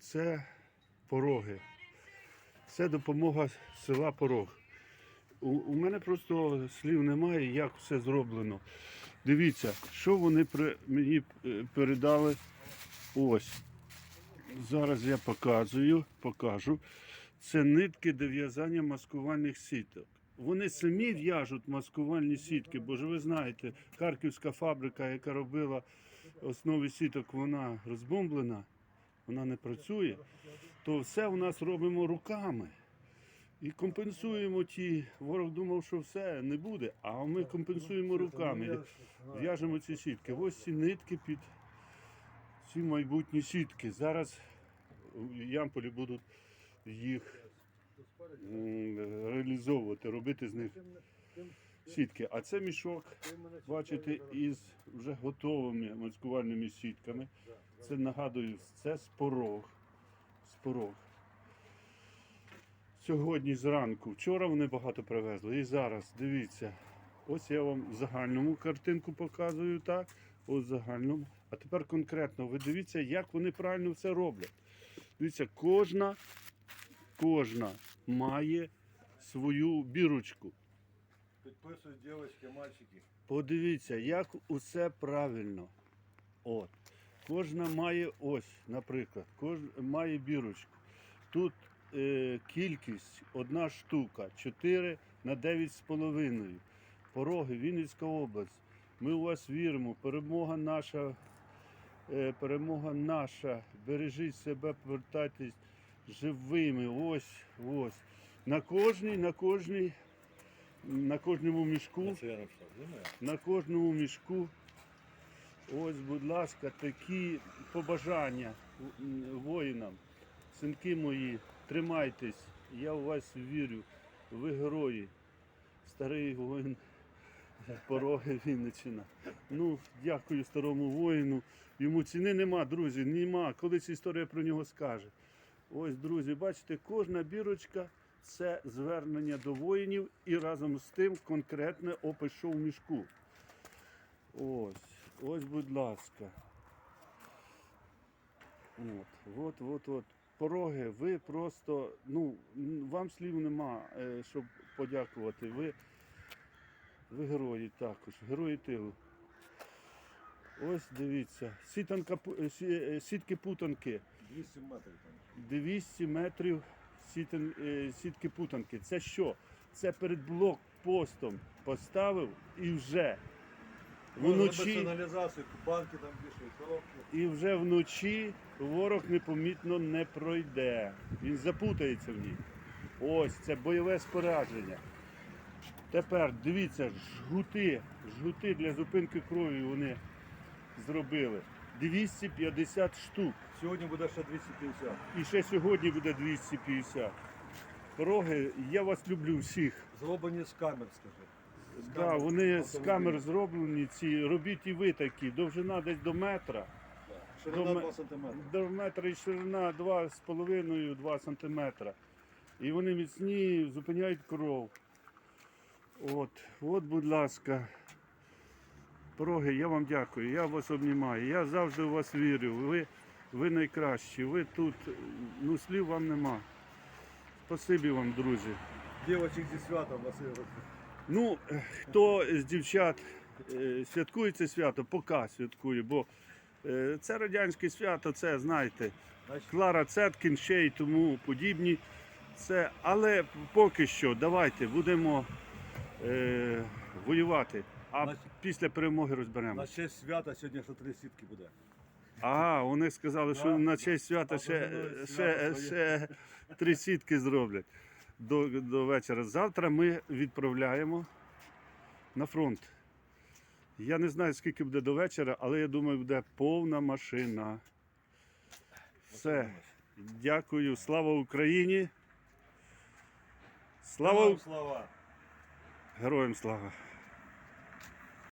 це пороги. Це допомога села Порог. У, у мене просто слів немає, як все зроблено. Дивіться, що вони при, мені е, передали. Ось. Зараз я показую, покажу. Це нитки для в'язання маскувальних сіток. Вони самі в'яжуть маскувальні сітки, бо ж ви знаєте, харківська фабрика, яка робила основи сіток, вона розбомблена, вона не працює. То все у нас робимо руками. І компенсуємо ті. Ворог думав, що все не буде, а ми компенсуємо руками. В'яжемо ці сітки. Ось ці нитки під ці майбутні сітки. Зараз в Ямполі будуть їх реалізовувати, робити з них сітки. А це мішок, бачите, із вже готовими маскувальними сітками. Це нагадую, це спорог. Спорог. Сьогодні зранку, вчора вони багато привезли. І зараз, дивіться, ось я вам в загальному картинку показую, так? Ось загальному. А тепер конкретно, ви дивіться, як вони правильно все роблять. Дивіться, кожна, кожна має свою бірочку. Підписують дівчатки, мальчики. Подивіться, як усе правильно. От. Кожна має ось, наприклад, кожна має бірочку. Тут е, кількість одна штука, 4 на 9,5. Пороги, Вінницька область. Ми у вас віримо. Перемога наша, е, перемога наша. Бережіть себе, повертайтесь живими. Ось, ось. На кожній, на кожній, на кожному мішку. На кожному мішку. Ось, будь ласка, такі побажання воїнам. Синки мої, тримайтесь, я у вас вірю. Ви герої. Старий воїн пороги Вінниччина. Ну, дякую старому воїну. Йому ціни нема, друзі, нема. Колись історія про нього скаже. Ось, друзі, бачите, кожна бірочка це звернення до воїнів і разом з тим конкретне опис, що в мішку. Ось, ось, будь ласка. От, от, от, от. Пороги, ви просто, ну, вам слів нема, е, щоб подякувати. Ви, ви герої також, герої тилу. Ось дивіться, сітанка, е, сі- е, сітки путанки. 200 метрів 200 метрів сітки путанки. Це що? Це перед блокпостом поставив і вже вночі, банки там коробки. і вже вночі ворог непомітно не пройде. Він запутається в ній. Ось це бойове спорядження. Тепер дивіться, жгути, жгути для зупинки крові вони зробили. 250 штук. Сьогодні буде ще 250. І ще сьогодні буде 250. Пороги, я вас люблю всіх. Зроблені з камер, скажи. З Да, вони з камер зроблені ці. Робіть і ви такі. Довжина десь до метра. Ширина До 2 ме- см. До метра і ширина 2,5-2 сантиметра. І вони міцні, зупиняють кров. От, от, будь ласка. Пороги, я вам дякую, я вас обнімаю. Я завжди у вас вірю. Ви, ви найкращі. Ви тут, ну слів вам нема. Спасибі вам, друзі. Дівчаток зі святом, Василь Ну, хто з дівчат е, святкує це свято, поки святкує, бо е, це радянське свято, це знаєте, Клара Цеткін ще й тому подібні. Це, але поки що давайте будемо е, воювати. А Значить- після перемоги розберемо. на честь свята сьогодні ще три сітки буде. А, вони сказали, що Да. на честь свята ще, ще, свято ще три сітки зроблять до, до вечора. Завтра ми відправляємо на фронт. Я не знаю, скільки буде до вечора, але я думаю, буде повна машина. Все. Дякую. Слава Україні. Слава Слава! Слава! героям слава!